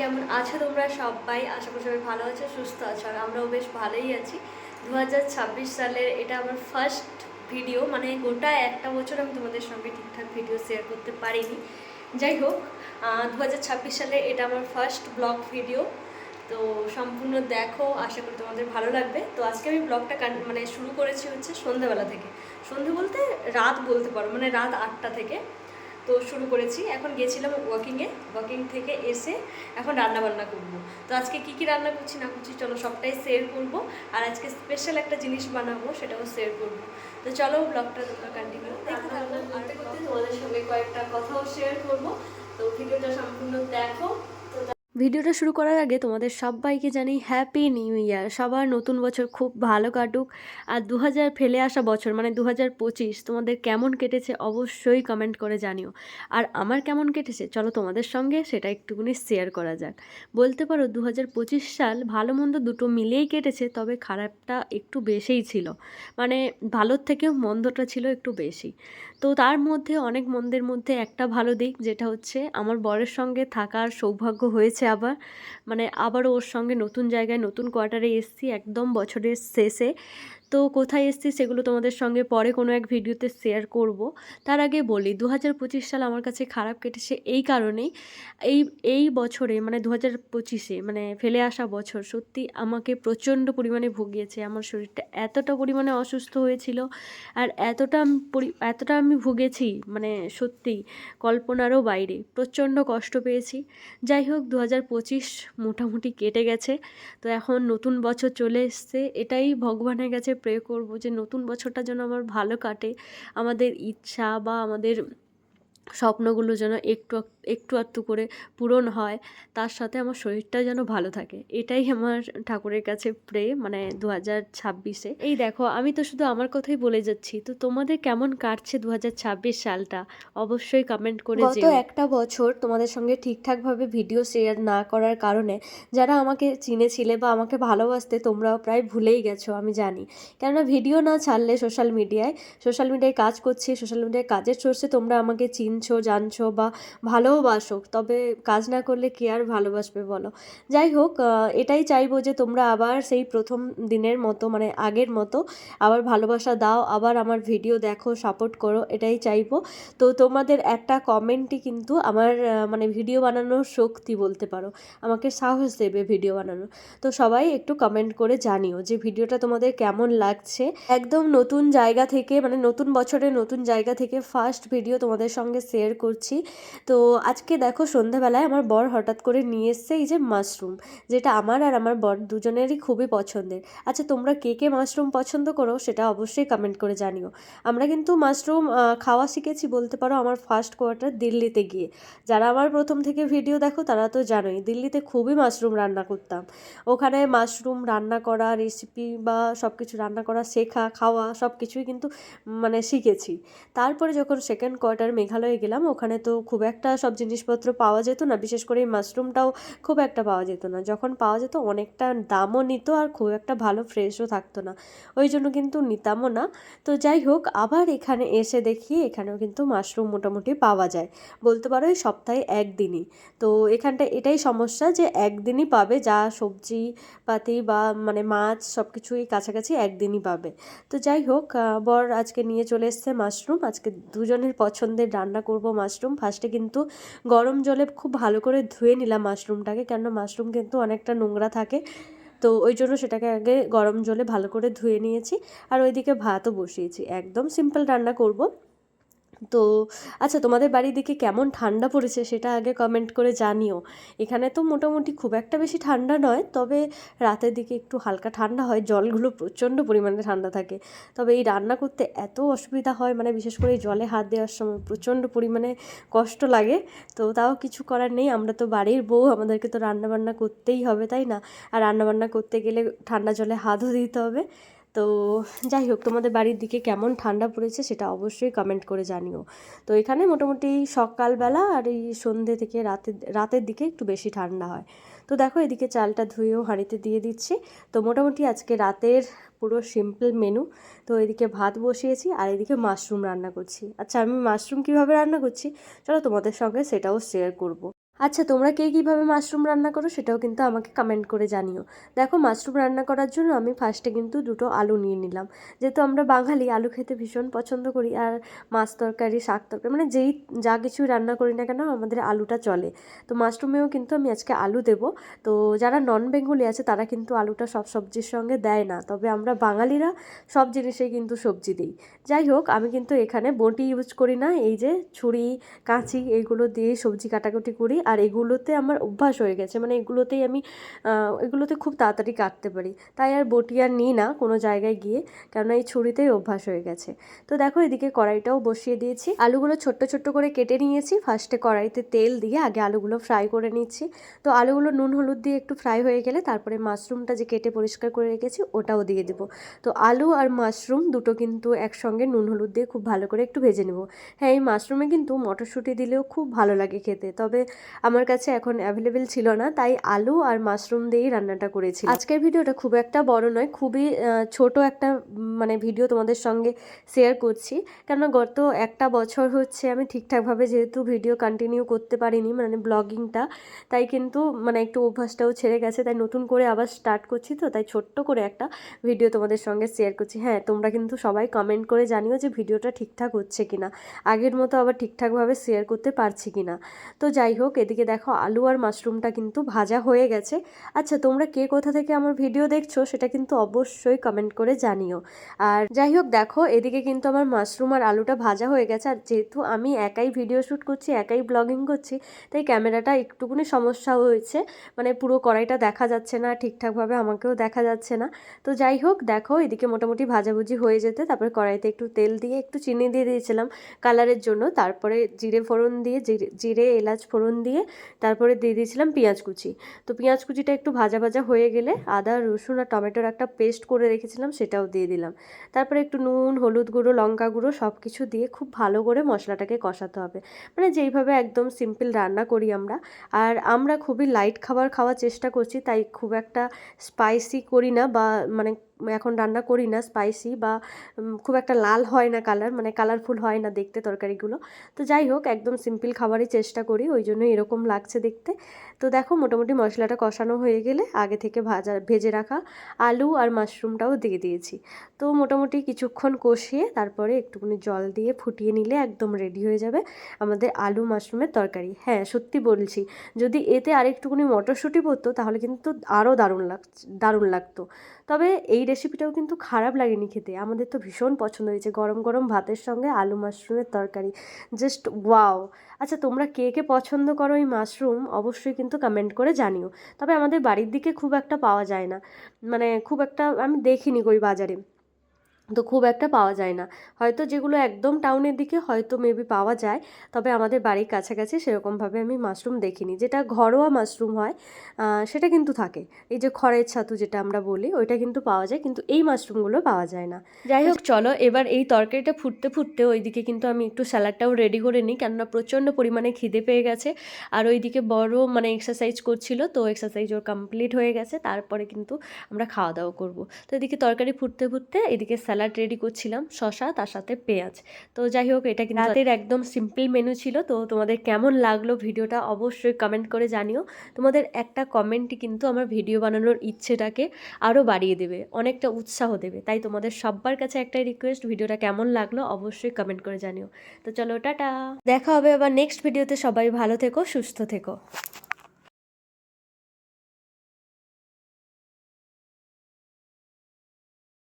কেমন আছো তোমরা সবাই? আশা করি সবাই ভালো আছো, সুস্থ আছো, আর আমরাও বেশ ভালোই আছি। দু সালের এটা আমার ফার্স্ট ভিডিও মানে গোটা একটা বছর আমি তোমাদের সঙ্গে ঠিকঠাক ভিডিও শেয়ার করতে পারিনি। যাই হোক দু হাজার ছাব্বিশ সালে এটা আমার ফার্স্ট ব্লগ ভিডিও তো সম্পূর্ণ দেখো, আশা করি তোমাদের ভালো লাগবে। তো আজকে আমি ব্লগটা মানে শুরু করেছি হচ্ছে সন্ধ্যাবেলা থেকে। সন্ধে বলতে রাত বলতে পারো মানে রাত আটটা থেকে। তো শুরু করেছি। এখন গেছিলাম ওয়াকিংয়ে ওয়াকিং থেকে এসে এখন রান্না বান্না করব। তো আজকে কি কি রান্না করছি না করছি চলো সবটাই শেয়ার করব। আর আজকে স্পেশাল একটা জিনিস বানাবো, সেটাও শেয়ার করব। তো চলো ব্লগটা কন্টিনিউ দেখতে তোমাদের সঙ্গে কয়েকটা কথাও শেয়ার করব। তো ভিডিওটা সম্পূর্ণ দেখো। ভিডিওটা শুরু করার আগে তোমাদের সবাইকে জানি হ্যাপি নিউ ইয়ার সবার নতুন বছর খুব ভালো কাটুক। আর দু হাজার ফেলে আসা বছর মানে দু হাজার পঁচিশ, তোমাদের কেমন কেটেছে অবশ্যই কমেন্ট করে জানিও। আর আমার কেমন কেটেছে? চলো তোমাদের সঙ্গে সেটা একটুখানি শেয়ার করা যাক। বলতে পারো দু হাজার পঁচিশ সাল ভালো মন্দ দুটো মিলেই কেটেছে, তবে খারাপটা একটু বেশিই ছিল। মানে ভালোর থেকেও মন্দটা ছিল একটু বেশি। তো তার মধ্যে অনেক মন্দের মধ্যে একটা ভালো দিক, যেটা হচ্ছে আমার বরের সঙ্গে থাকার সৌভাগ্য হয়েছে আবার মানে আবারও ওর সঙ্গে নতুন জায়গায় নতুন কোয়ার্টারে এসেছি একদম বছরের শেষে। তো কোথায় এসছি সেগুলো তোমাদের সঙ্গে পরে কোনো এক ভিডিওতে শেয়ার করব। তার আগে বলি দু হাজার পঁচিশ সাল আমার কাছে খারাপ কেটেছে এই কারণেই এই এই বছরে মানে দু হাজার পঁচিশে মানে ফেলে আসা বছর সত্যি আমাকে প্রচণ্ড পরিমাণে ভুগিয়েছে। আমার শরীরটা এতটা পরিমাণে অসুস্থ হয়েছিল আর এতটা এতটা আমি ভুগেছি মানে সত্যি কল্পনারও বাইরে, প্রচণ্ড কষ্ট পেয়েছি। যাই হোক দু হাজার পঁচিশ মোটামুটি কেটে গেছে। তো এখন নতুন বছর চলে এসছে, এটাই ভগবানের কাছে প্রে করব যে নতুন বছরটা যেন আমার ভালো কাটে। আমাদের ইচ্ছা বা আমাদের স্বপ্নগুলো যেন একটু একটু আধটু করে পূরণ হয় তার সাথে আমার শরীরটা যেন ভালো থাকে। এটাই আমার ঠাকুরের কাছে প্রে মানে দু হাজার ছাব্বিশে। এই দেখো আমি তো শুধু আমার কথাই বলে যাচ্ছি তো তোমাদের কেমন কাটছে দু হাজার ছাব্বিশ সালটা? অবশ্যই কমেন্ট করে গত একটা বছর তোমাদের সঙ্গে ঠিকঠাকভাবে ভিডিও শেয়ার না করার কারণে যারা আমাকে চিনেছিলে বা আমাকে ভালোবাসতে তোমরাও প্রায় ভুলেই গেছো আমি জানি। কেননা ভিডিও না ছাড়লে সোশ্যাল মিডিয়ায় সোশ্যাল মিডিয়ায় কাজ করছি সোশ্যাল মিডিয়ায় কাজের সোর্সে তোমরা আমাকে চিনছো জানছো বা ভালোবাসো তবে কাজ না করলে কে আর ভালোবাসবে বলো? যাই হোক এটাই চাইব যে তোমরা আবার সেই প্রথম দিনের মতো মানে আগের মতো আবার ভালোবাসা দাও, আবার আমার ভিডিও দেখো, সাপোর্ট করো, এটাই চাইব। তো তোমাদের একটা কমেন্টই কিন্তু আমার মানে ভিডিও বানানোর শক্তি বলতে পারো, আমাকে সাহস দেবে ভিডিও বানানোর। তো সবাই একটু কমেন্ট করে জানিও যে ভিডিওটা তোমাদের কেমন লাগছে। একদম নতুন জায়গা থেকে মানে নতুন বছরের নতুন জায়গা থেকে ফার্স্ট ভিডিও তোমাদের সঙ্গে শেয়ার করছি। তো আজকে দেখো সন্ধ্যাবেলায় আমার বর হঠাৎ করে নিয়ে এসছে এই যে মাশরুম যেটা আমার আর আমার বর দুজনেরই খুবই পছন্দের। আচ্ছা তোমরা কে কে মাশরুম পছন্দ করো সেটা অবশ্যই কমেন্ট করে জানিও। আমরা কিন্তু মাশরুম খাওয়া শিখেছি বলতে পারো আমার ফার্স্ট কোয়ার্টার দিল্লিতে গিয়ে। যারা আমার প্রথম থেকে ভিডিও দেখো তারা তো জানোই, দিল্লিতে খুবই মাশরুম রান্না করতাম। ওখানে মাশরুম রান্না করা রেসিপি বা সব কিছু রান্না করা, শেখা, খাওয়া সব কিছুই কিন্তু মানে শিখেছি। তারপরে যখন সেকেন্ড কোয়ার্টার মেঘালয়ে গেলাম, ওখানে তো খুব একটা সব জিনিসপত্র পাওয়া যেত না, বিশেষ করে এই মাশরুমটাও খুব একটা পাওয়া যেত না। যখন পাওয়া যেত অনেকটা দামও নিত আর খুব একটা ভালো ফ্রেশও থাকতো না। ওই জন্য কিন্তু নিতামও না। তো যাই হোক, আবার এখানে এসে দেখি এখানেও কিন্তু মাশরুম মোটামুটি পাওয়া যায়। বলতে পারো এই সপ্তাহে একদিনই। তো এখানটা এটাই সমস্যা যে একদিনই পাবে, যা সবজি পাতি বা মানে মাছ সব কিছুই কাছাকাছি একদিনই পাবে। তো যাই হোক বর আজকে নিয়ে চলে এসছে মাশরুম। আজকে দুজনের পছন্দের রান্না করব মাশরুম। ফার্স্টে কিন্তু গরম জলে খুব ভালো করে ধুয়ে নিলাম মাশরুমটাকে, কেননা মাশরুম কিন্তু অনেকটা নোংরা থাকে। তো ওই জন্য সেটাকে আগে গরম জলে ভালো করে ধুয়ে নিয়েছি। আর ওইদিকে ভাতও বসিয়েছি। একদম সিম্পল রান্না করব। তো আচ্ছা তোমাদের বাড়ির দিকে কেমন ঠান্ডা পড়েছে সেটা আগে কমেন্ট করে জানিও। এখানে তো মোটামুটি খুব একটা বেশি ঠান্ডা নয়, তবে রাতের দিকে একটু হালকা ঠান্ডা হয়, জলগুলো প্রচণ্ড পরিমাণে ঠান্ডা থাকে। তবে এই রান্না করতে এত অসুবিধা হয় মানে বিশেষ করে এই জলে হাত দেওয়ার সময় প্রচণ্ড পরিমাণে কষ্ট লাগে, তো তাও কিছু করার নেই। আমরা তো বাড়ির বউ, আমাদেরকে তো রান্নাবান্না করতেই হবে, তাই না? আর রান্নাবান্না করতে গেলে ঠান্ডা জলে হাতও দিতে হবে। তো যাই হোক, তোমাদের বাড়ির দিকে কেমন ঠান্ডা পড়েছে সেটা অবশ্যই কমেন্ট করে জানিও। তো এখানে মোটামুটি সকালবেলা আর এই সন্ধ্যে থেকে রাতের রাতের দিকে একটু বেশি ঠান্ডা হয়। তো দেখো এদিকে চালটা ধুয়েও হাঁড়িতে দিয়ে দিচ্ছি। তো মোটামুটি আজকে রাতের পুরো সিম্পল মেনু তো এদিকে ভাত বসিয়েছি আর এদিকে মাশরুম রান্না করছি। আচ্ছা আমি মাশরুম কীভাবে রান্না করছি? চলো তোমাদের সঙ্গে সেটাও শেয়ার করব। আচ্ছা তোমরা কে কীভাবে মাশরুম রান্না করো সেটাও কিন্তু আমাকে কমেন্ট করে জানিও। দেখো, মাশরুম রান্না করার জন্য আমি ফার্স্টে কিন্তু দুটো আলু নিয়ে নিলাম। যেহেতু আমরা বাঙালি, আলু খেতে ভীষণ পছন্দ করি আর মাছ তরকারি, শাক তরকারি মানে যেই, যা কিছু রান্না করি না কেন আমাদের আলুটা চলে। তো মাশরুমেও কিন্তু আমি আজকে আলু দেব। তো যারা নন বেঙ্গলি আছে, তারা কিন্তু আলুটা সব সবজির সঙ্গে দেয় না। তবে আমরা বাঙালিরা সব জিনিসেই কিন্তু সবজি দিই। যাই হোক, আমি কিন্তু এখানে বটি ইউজ করি না। এই যে ছুরি, কাঁচি এইগুলো দিয়ে সবজি কাটাকুটি করি। আর এগুলোতে আমার অভ্যাস হয়ে গেছে। মানে এগুলোতেই আমি এগুলোতে খুব তাড়াতাড়ি কাটতে পারি। তাই আর বটি আর নিই না কোনো জায়গায় গিয়ে, কেননা এই ছুরিতেই অভ্যাস হয়ে গেছে। তো দেখো এদিকে কড়াইটাও বসিয়ে দিয়েছি। আলুগুলো ছোট্ট ছোট্ট করে কেটে নিয়েছি। ফার্স্টে কড়াইতে তেল দিয়ে আগে আলুগুলো ফ্রাই করে নিচ্ছি। তো আলুগুলো নুন হলুদ দিয়ে একটু ফ্রাই হয়ে গেলে তারপরে মাশরুমটা যে কেটে পরিষ্কার করে রেখেছি, ওটাও দিয়ে দেবো। তো আলু আর মাশরুম দুটো কিন্তু একসঙ্গে নুন হলুদ দিয়ে খুব ভালো করে একটু ভেজে নেব। হ্যাঁ এই মাশরুমে কিন্তু মটরশুঁটি দিলেও খুব ভালো লাগে খেতে। তবে আমার কাছে এখন অ্যাভেলেবেল ছিল না, তাই আলু আর মাশরুম দিয়েই রান্নাটা করেছি আজকের ভিডিওটা খুব একটা বড় নয়, খুবই ছোট একটা মানে ভিডিও তোমাদের সঙ্গে শেয়ার করছি। কেননা গত একটা বছর হচ্ছে আমি ঠিকঠাকভাবে যেহেতু ভিডিও কন্টিনিউ করতে পারিনি মানে ব্লগিংটা তাই কিন্তু মানে একটু অভ্যাসটাও ছেড়ে গেছে, তাই নতুন করে আবার স্টার্ট করছি তো, তাই ছোট্ট করে একটা ভিডিও তোমাদের সঙ্গে শেয়ার করছি। হ্যাঁ তোমরা কিন্তু সবাই কমেন্ট করে জানিও যে ভিডিওটা ঠিকঠাক হচ্ছে কিনা, আগের মতো আবার ঠিকঠাকভাবে শেয়ার করতে পারছি কিনা। তো যাই হোক এদিকে দেখো আলু আর মাশরুমটা কিন্তু ভাজা হয়ে গেছে। আচ্ছা তোমরা কে কোথা থেকে আমার ভিডিও দেখছ সেটা কিন্তু অবশ্যই কমেন্ট করে জানিও। আর যাই হোক, দেখো এদিকে কিন্তু আমার মাশরুম আর আলুটা ভাজা হয়ে গেছে। আর যেহেতু আমি একাই ভিডিও শ্যুট করছি, একাই ব্লগিং করছি, তাই ক্যামেরাটা একটুকুনি সমস্যা হয়েছে। মানে পুরো কড়াইটা দেখা যাচ্ছে না, ঠিকঠাকভাবে আমাকেও দেখা যাচ্ছে না। তো যাই হোক, দেখো এদিকে মোটামুটি ভাজাভুজি হয়ে যেতে, তারপরে কড়াইতে একটু তেল দিয়ে একটু চিনি দিয়ে দিয়েছিলাম কালারের জন্য। তারপরে জিরে ফোড়ন দিয়ে জিরে এলাচ ফোড়ন দিয়ে তারপরে দিয়ে দিয়েছিলাম পেঁয়াজ কুচি। তো পেঁয়াজ কুচিটা একটু ভাজা ভাজা হয়ে গেলে আদা, রসুন আর টমেটোর একটা পেস্ট করে রেখেছিলাম, সেটাও দিয়ে দিলাম। তারপরে একটু নুন, হলুদ গুঁড়ো, লঙ্কা গুঁড়ো সব কিছু দিয়ে খুব ভালো করে মশলাটাকে কষাতে হবে। মানে যেইভাবে একদম সিম্পল রান্না করি আমরা। আর আমরা খুবই লাইট খাবার খাওয়ার চেষ্টা করছি, তাই খুব একটা স্পাইসি করি না বা মানে এখন রান্না করি না স্পাইসি বা খুব একটা লাল হয় না কালার মানে কালারফুল হয় না দেখতে তরকারিগুলো। তো যাই হোক, একদম সিম্পল খাবারই চেষ্টা করি, ওই জন্য এরকম লাগছে দেখতে। তো দেখো, মোটামুটি মশলাটা কষানো হয়ে গেলে আগে থেকে ভাজা, ভেজে রাখা আলু আর মাশরুমটাও দিয়ে দিয়েছি। তো মোটামুটি কিছুক্ষণ কষিয়ে তারপরে একটুখানি জল দিয়ে ফুটিয়ে নিলে একদম রেডি হয়ে যাবে আমাদের আলু মাশরুমের তরকারি। হ্যাঁ সত্যি বলছি, যদি এতে আরেকটুকুনি মটরশুঁটি পড়তো তাহলে কিন্তু আরও দারুণ লাগ দারুণ লাগতো। তবে এই রেসিপিটাও কিন্তু খারাপ লাগেনি খেতে। আমাদের তো ভীষণ পছন্দ হয়েছে গরম গরম ভাতের সঙ্গে আলু মাশরুমের তরকারি। জাস্ট ওয়াও আচ্ছা তোমরা কে কে পছন্দ করো এই মাশরুম অবশ্যই কিন্তু কমেন্ট করে জানিও। তবে আমাদের বাড়ির দিকে খুব একটা পাওয়া যায় না। মানে খুব একটা আমি দেখিনি কই বাজারে। তো খুব একটা পাওয়া যায় না। হয়তো যেগুলো একদম টাউনের দিকে হয়তো মেবি পাওয়া যায়, তবে আমাদের বাড়ির কাছাকাছি সেরকমভাবে আমি মাশরুম দেখিনি। যেটা ঘরোয়া মাশরুম হয় সেটা কিন্তু থাকে। এই যে খড়ের ছাতু যেটা আমরা বলি, ওইটা কিন্তু পাওয়া যায়, কিন্তু এই মাশরুমগুলো পাওয়া যায় না। যাই হোক, চলো এবার এই তরকারিটা ফুটতে ফুটতে ওইদিকে কিন্তু আমি একটু স্যালাডটাও রেডি করে নিই, কেননা প্রচণ্ড পরিমাণে খিদে পেয়ে গেছে। আর ওইদিকে বড় মানে এক্সারসাইজ করছিল, তো এক্সারসাইজ ওর কমপ্লিট হয়ে গেছে, তারপরে কিন্তু আমরা খাওয়া দাওয়া করব। তো এদিকে তরকারি ফুটতে ফুটতে এদিকে স্যালাড রেডি করছিলাম শশা তার সাথে পেঁয়াজ। তো যাই হোক এটা কিন্তু রাতের একদম সিম্পল মেনু ছিল। তো তোমাদের কেমন লাগল ভিডিওটা অবশ্যই কমেন্ট করে জানিও। তোমাদের একটা কমেন্টই কিন্তু আমার ভিডিও বানানোর ইচ্ছেটাকে আরও বাড়িয়ে দেবে অনেকটা উৎসাহ দেবে। তাই তোমাদের সব্বার কাছে একটাই রিকোয়েস্ট ভিডিওটা কেমন লাগল অবশ্যই কমেন্ট করে জানিও। তো চলো টাটা! দেখা হবে আবার নেক্সট ভিডিওতে সবাই ভালো থেকো সুস্থ থেকো।